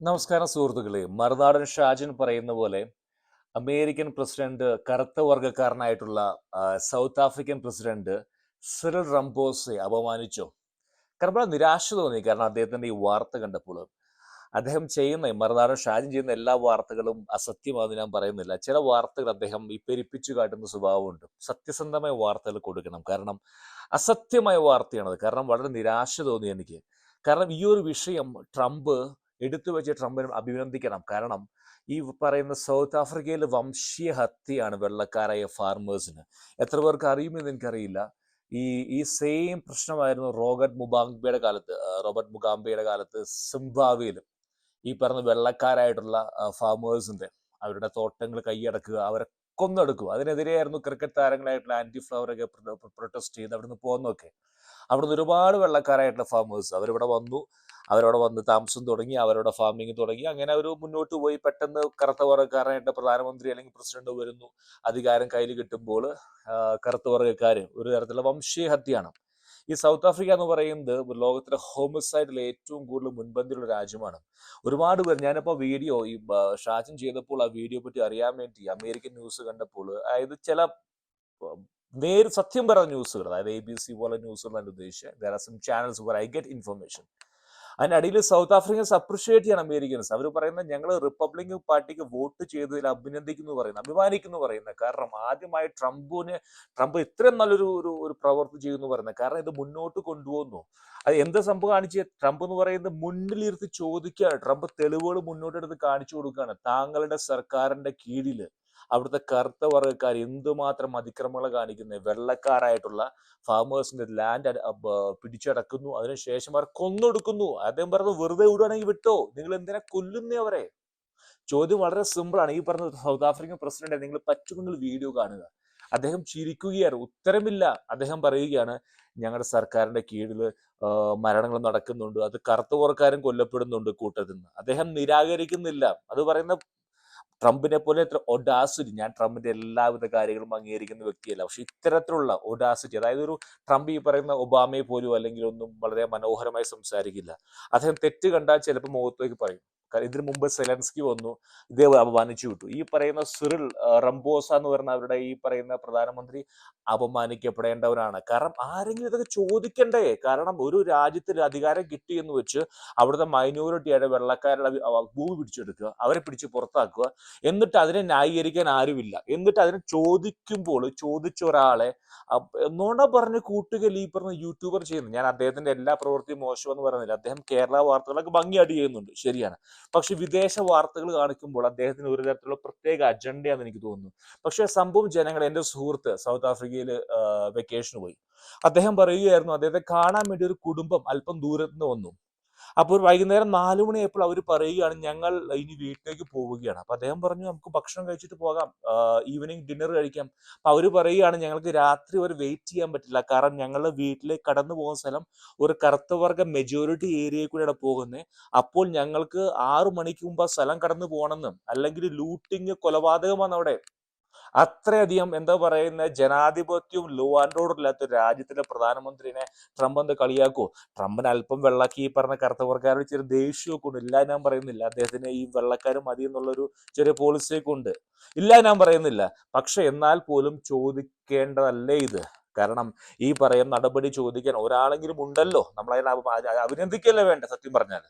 നമസ്കാരം സുഹൃത്തുക്കളെ. മറുനാടൻ ഷാജൻ പറയുന്ന പോലെ അമേരിക്കൻ പ്രസിഡന്റ് കറുത്ത വർഗക്കാരനായിട്ടുള്ള South African president Cyril Ramaphosa അപമാനിച്ചോ? കാരണം നിരാശ തോന്നി. കാരണം അദ്ദേഹത്തിന്റെ ഈ വാർത്ത കണ്ടപ്പോൾ. അദ്ദേഹം ചെയ്യുന്ന മറുനാടൻ ഷാജൻ ചെയ്യുന്ന എല്ലാ വാർത്തകളും അസത്യമാണെന്ന് ഞാൻ പറയുന്നില്ല. ചില വാർത്തകൾ അദ്ദേഹം ഈ പെരുപ്പിച്ചു കാട്ടുന്ന സ്വഭാവമുണ്ട്. സത്യസന്ധമായ വാർത്തകൾ കൊടുക്കണം. കാരണം അസത്യമായ വാർത്തയാണത്. കാരണം വളരെ നിരാശ തോന്നി എനിക്ക്. കാരണം ഈ ഒരു വിഷയം ട്രംപ് എടുത്തു വെച്ച് ട്രംപിനും അഭിനന്ദിക്കണം. കാരണം ഈ പറയുന്ന സൗത്ത് ആഫ്രിക്കയിൽ വംശീയ ഹത്യയാണ് വെള്ളക്കാരായ ഫാർമേഴ്സിന് എത്ര പേർക്ക് അറിയുമെന്ന് എനിക്കറിയില്ല. ഈ ഈ സെയിം പ്രശ്നമായിരുന്നു റോബർട്ട് മുബാംബയുടെ കാലത്ത് റോബർട്ട് മുഗാംബയുടെ കാലത്ത് സിംബാബ്വേയിലും. ഈ പറഞ്ഞ വെള്ളക്കാരായിട്ടുള്ള ഫാമേഴ്സിന്റെ അവരുടെ തോട്ടങ്ങൾ കൈയടക്കുക അവരെ കൊന്നെടുക്കുക അതിനെതിരെയായിരുന്നു ക്രിക്കറ്റ് താരങ്ങളായിട്ടുള്ള ആന്റി ഫ്ലവർ ഒക്കെ പ്രൊട്ടസ്റ്റ് ചെയ്ത് അവിടുന്ന് പോകുന്നൊക്കെ അവിടുന്ന് ഒരുപാട് വെള്ളക്കാരായിട്ടുള്ള ഫാമേഴ്സ് അവരിവിടെ വന്നു. അവരവിടെ വന്ന് താമസം തുടങ്ങി അവരുടെ ഫാമിങ് തുടങ്ങി. അങ്ങനെ അവർ മുന്നോട്ട് പോയി. പെട്ടെന്ന് കറുത്ത വർഗക്കാരനായിട്ട് പ്രധാനമന്ത്രി അല്ലെങ്കിൽ പ്രസിഡന്റ് വരുന്നു. അധികാരം കയ്യിൽ കിട്ടുമ്പോൾ കറുത്ത വർഗക്കാര് ഒരു തരത്തിലുള്ള വംശീയഹത്യാണ് ഈ സൗത്ത് ആഫ്രിക്ക എന്ന് പറയുന്നത് ലോകത്തിലെ ഹോമിസൈഡിൽ ഏറ്റവും കൂടുതൽ മുൻപന്തിയുള്ള രാജ്യമാണ്. ഒരുപാട് പേർ ഞാനിപ്പോൾ വീഡിയോ ഈ ഷാജൻ ചെയ്തപ്പോൾ ആ വീഡിയോ പറ്റി അറിയാൻ വേണ്ടി അമേരിക്കൻ ന്യൂസ് കണ്ടപ്പോൾ അതായത് ചില നേര് സത്യം പറഞ്ഞ ന്യൂസുകൾ അതായത് എ ബി സി പോലെ ന്യൂസുകൾ എന്റെ ഉദ്ദേശിച്ചത്. There are some channels where I get information അതിന്റെ അടിയിൽ സൗത്ത് ആഫ്രിക്കൻസ് അപ്രിഷിയേറ്റ് ചെയ്യണം അമേരിക്കൻസ്. അവർ പറയുന്നത് ഞങ്ങൾ റിപ്പബ്ലിക്കൻ പാർട്ടിക്ക് വോട്ട് ചെയ്തതിൽ അഭിനന്ദിക്കുന്നു പറയുന്നത് അഭിമാനിക്കുന്നു പറയുന്നത് കാരണം ആദ്യമായി ട്രംപിന് ട്രംപ് ഇത്രയും നല്ലൊരു ഒരു ഒരു പ്രവർത്തി ചെയ്യുന്നു പറയുന്നത്. കാരണം ഇത് മുന്നോട്ട് കൊണ്ടുപോകുന്നു അത് എന്ത് സംഭവം കാണിച്ച്? ട്രംപ് എന്ന് പറയുന്നത് മുന്നിലിരുത്തി ചോദിക്കുകയാണ്. ട്രംപ് തെളിവുകൾ മുന്നോട്ടെടുത്ത് കാണിച്ചു കൊടുക്കുകയാണ്. താങ്കളുടെ സർക്കാരിന്റെ കീഴിൽ അവിടുത്തെ കറുത്ത വർഗക്കാർ എന്തുമാത്രം അതിക്രമങ്ങൾ കാണിക്കുന്നത് വെള്ളക്കാരായിട്ടുള്ള ഫാമേഴ്സിന്റെ ലാൻഡ് പിടിച്ചടക്കുന്നു. അതിനുശേഷം അവർ കൊന്നൊടുക്കുന്നു. അദ്ദേഹം പറഞ്ഞു വെറുതെ വിടുവാണെങ്കിൽ വിട്ടോ. നിങ്ങൾ എന്തിനാ കൊല്ലുന്നേ അവരെ? ചോദ്യം വളരെ സിമ്പിൾ ആണ്. ഈ പറഞ്ഞ സൗത്ത് ആഫ്രിക്കൻ പ്രസിഡന്റ് നിങ്ങൾ പറ്റുമെങ്കിൽ വീഡിയോ കാണുക. അദ്ദേഹം ചിരിക്കുകയാണ് ഉത്തരമില്ല. അദ്ദേഹം പറയുകയാണ് ഞങ്ങളുടെ സർക്കാരിന്റെ കീഴിൽ മരണങ്ങൾ നടക്കുന്നുണ്ട്. അത് കറുത്ത പുറക്കാരും കൊല്ലപ്പെടുന്നുണ്ട് കൂട്ടത്തിൽ നിന്ന്. അദ്ദേഹം നിരാകരിക്കുന്നില്ല. അത് പറയുന്ന ട്രംപിനെ പോലെ ഇത്ര ഒഡാസിറ്റി ഞാൻ ട്രംപിന്റെ എല്ലാവിധ കാര്യങ്ങളും അംഗീകരിക്കുന്ന വ്യക്തിയല്ല. പക്ഷെ ഇത്തരത്തിലുള്ള ഒഡാസിറ്റി അതായത് ഒരു ട്രംപ് ഈ പറയുന്ന ഒബാമയെ പോലും അല്ലെങ്കിൽ ഒന്നും വളരെ മനോഹരമായി സംസാരിക്കില്ല. അദ്ദേഹം തെറ്റ് കണ്ടാൽ ചിലപ്പോൾ മുഖത്തേക്ക് പറയും. ഇതിനു മുമ്പ് സെലൻസ്കി വന്നു ഇതേ അപമാനിച്ചു വിട്ടു. ഈ പറയുന്ന സിറിൽ റംബോസ എന്ന് പറയുന്ന അവരുടെ ഈ പറയുന്ന പ്രധാനമന്ത്രി അപമാനിക്കപ്പെടേണ്ടവരാണ്. കാരണം ആരെങ്കിലും ഇതൊക്കെ ചോദിക്കണ്ടേ? കാരണം ഒരു രാജ്യത്തിൽ അധികാരം കിട്ടി എന്ന് വെച്ച് അവിടുത്തെ മൈനോറിറ്റിയുടെ വെള്ളക്കാരുടെ ഭൂമി പിടിച്ചെടുക്കുക അവരെ പിടിച്ച് പുറത്താക്കുക എന്നിട്ട് അതിനെ ന്യായീകരിക്കാൻ ആരുമില്ല. എന്നിട്ട് അതിനെ ചോദിക്കുമ്പോൾ ചോദിച്ച ഒരാളെ എന്നോണ നുണ പറഞ്ഞ് കൂട്ടുകയിൽ ഈ പറഞ്ഞ യൂട്യൂബർ ചെയ്യുന്നു. ഞാൻ അദ്ദേഹത്തിന്റെ എല്ലാ പ്രവൃത്തിയും മോശമെന്ന് പറയുന്നില്ല. അദ്ദേഹം കേരള വാർത്തകളൊക്കെ ഭംഗിയായിട്ട് ചെയ്യുന്നുണ്ട്. ശരിയാണ്. പക്ഷെ വിദേശ വാർത്തകൾ കാണിക്കുമ്പോൾ അദ്ദേഹത്തിന് ഒരു തരത്തിലുള്ള പ്രത്യേക അജണ്ടയാണെന്ന് എനിക്ക് തോന്നുന്നു. പക്ഷെ സംഭവം ജനങ്ങൾ എന്റെ സുഹൃത്ത് സൗത്ത് ആഫ്രിക്കയിൽ വെക്കേഷന് പോയി. അദ്ദേഹം പറയുകയായിരുന്നു അദ്ദേഹത്തെ കാണാൻ വേണ്ടി ഒരു കുടുംബം അല്പം ദൂരത്ത് നിന്ന് വന്നു. അപ്പോൾ ഒരു വൈകുന്നേരം നാലു മണിയായപ്പോൾ അവർ പറയുകയാണ് ഞങ്ങൾ ഇനി വീട്ടിലേക്ക് പോവുകയാണ്. അപ്പൊ അദ്ദേഹം പറഞ്ഞു നമുക്ക് ഭക്ഷണം കഴിച്ചിട്ട് പോകാം ഈവനിങ് ഡിന്നർ കഴിക്കാം. അപ്പൊ അവർ പറയുകയാണ് ഞങ്ങൾക്ക് രാത്രി വരെ വെയിറ്റ് ചെയ്യാൻ പറ്റില്ല. കാരണം ഞങ്ങളുടെ വീട്ടിലേക്ക് കടന്നു പോകുന്ന സ്ഥലം ഒരു കറുത്തവർഗ മെജോറിറ്റി ഏരിയയിൽ കൂടെയാണ് പോകുന്നത്. അപ്പോൾ ഞങ്ങൾക്ക് ആറു മണിക്ക് മുമ്പ് സ്ഥലം കടന്നു പോകണമെന്നും അല്ലെങ്കിൽ ലൂട്ടിങ് കൊലപാതകമാണ് അവിടെ. അത്രയധികം എന്താ പറയുന്ന ജനാധിപത്യവും ലോ ആൻഡ് ഓർഡർ ഇല്ലാത്ത ഒരു രാജ്യത്തിന്റെ പ്രധാനമന്ത്രിനെ ട്രംപ് എന്ത് കളിയാക്കോ? ട്രംപിന് അല്പം വെള്ളക്കി ഈ പറഞ്ഞ കറുത്തവർക്കാരുടെ ചെറിയ ദേഷ്യമൊക്കെ ഉണ്ട്. ഇല്ല ഞാൻ പറയുന്നില്ല. അദ്ദേഹത്തിന് ഈ വെള്ളക്കാർ മതി എന്നുള്ളൊരു ചെറിയ പോളിസിയൊക്കെ ഉണ്ട്. ഇല്ല ഞാൻ പറയുന്നില്ല. പക്ഷെ എന്നാൽ പോലും ചോദിക്കേണ്ടതല്ലേ ഇത്? കാരണം ഈ പറയുന്ന നടപടി ചോദിക്കാൻ ഒരാളെങ്കിലും ഉണ്ടല്ലോ. നമ്മളതിനെ അഭിനന്ദിക്കല്ലേ വേണ്ട സത്യം പറഞ്ഞാൽ